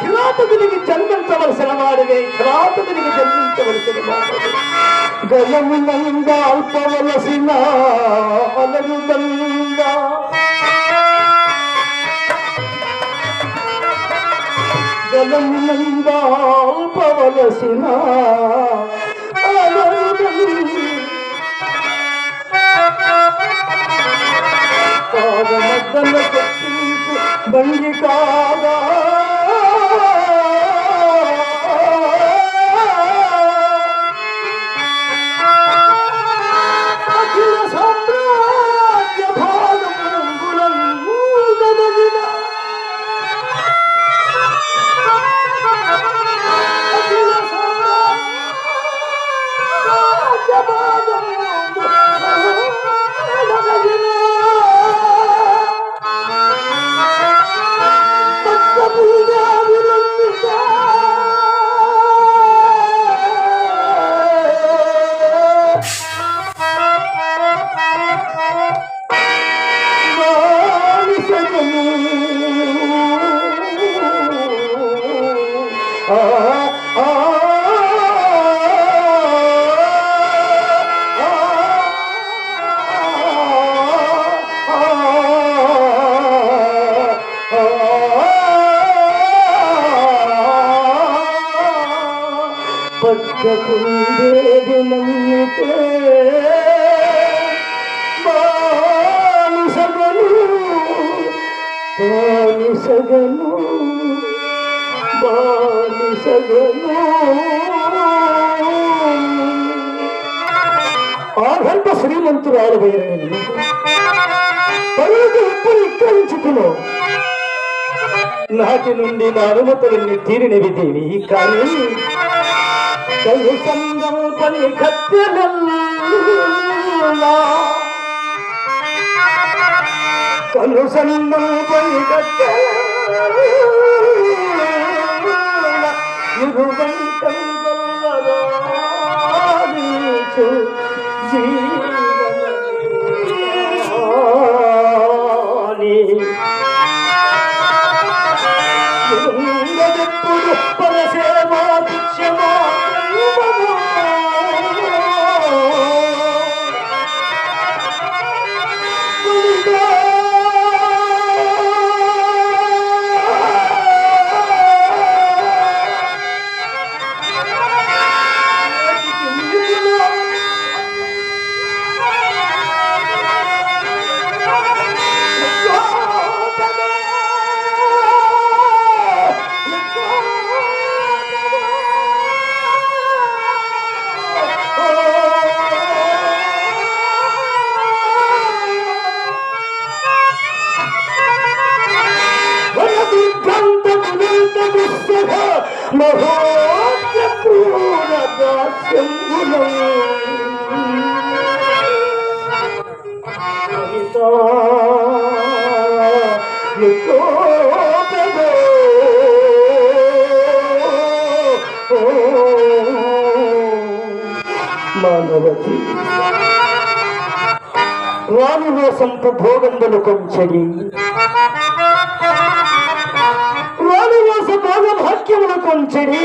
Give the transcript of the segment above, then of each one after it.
కిరాతకునికి జన్మించవలసిన వాడివే కిరాతకునికి జన్మించవలసిన వాడివే. గలమునందాల్పవలసిన అలరుదందా గలమునందాల్పవలసిన అలరుదందా अखिलतिया పక్కకుండేది నమ్మితే బానిసగను బానిసగను బానిసగను ఆఘంట శ్రీమంతురాలు వేరని పరుగు ఎప్పుడు ఇక్కడించుకున్నావు నాటి నుండి నా అనుమతులన్నీ తీరినవి దేవి కానీ కలు సంగం పని కత్తెలల్లా. కలు సంగం పని కత్తెలల్లా. మానవతి రాణివేశంపు భోగంబులు కొంచెడి కొంచెడి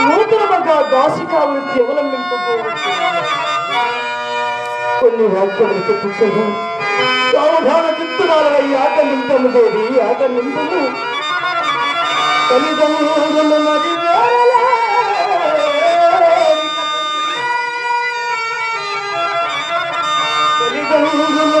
నూతనముగా దాసికా వృత్తి అవలంబింపబోవచ్చు కొన్ని వాక్యములు చెప్పుకొని సావధాన చిత్తురాలై ఆట నింపము దేవి ఆట నింపము. తల్లిదండ్రులు మరి తల్లిదండ్రులు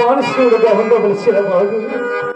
মানুষের গহন বলছিলাম আমি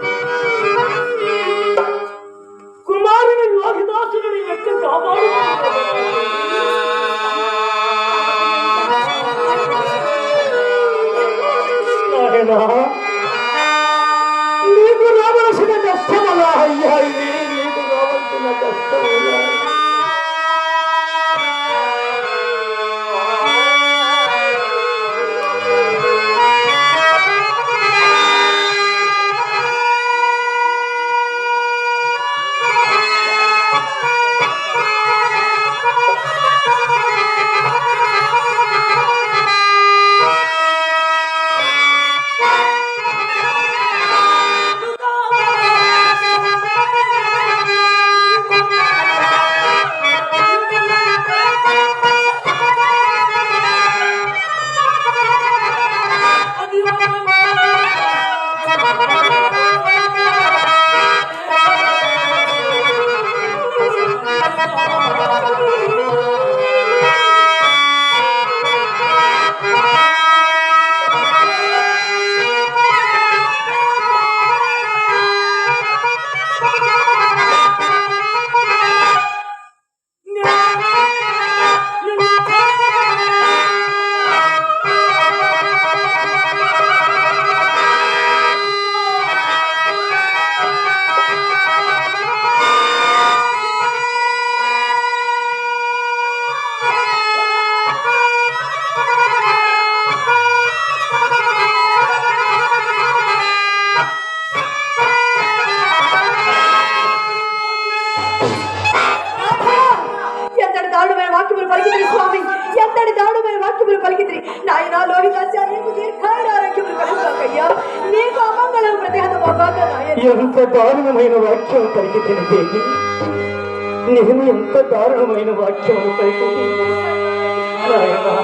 ఎంతటి మీరు వాక్యములు పలికిద్రి నాయన లోహితాచార్యకు దీర్ఘాయుడు ఆరోగ్యములు కలుగుతాకయ్యా. నీకు అమంగళం ప్రతిహతమవ్వాక ఎంత దారుణమైన వాక్యం పలికి దేవి. నేను ఎంత దారుణమైన వాక్యం పలికి నాయనా.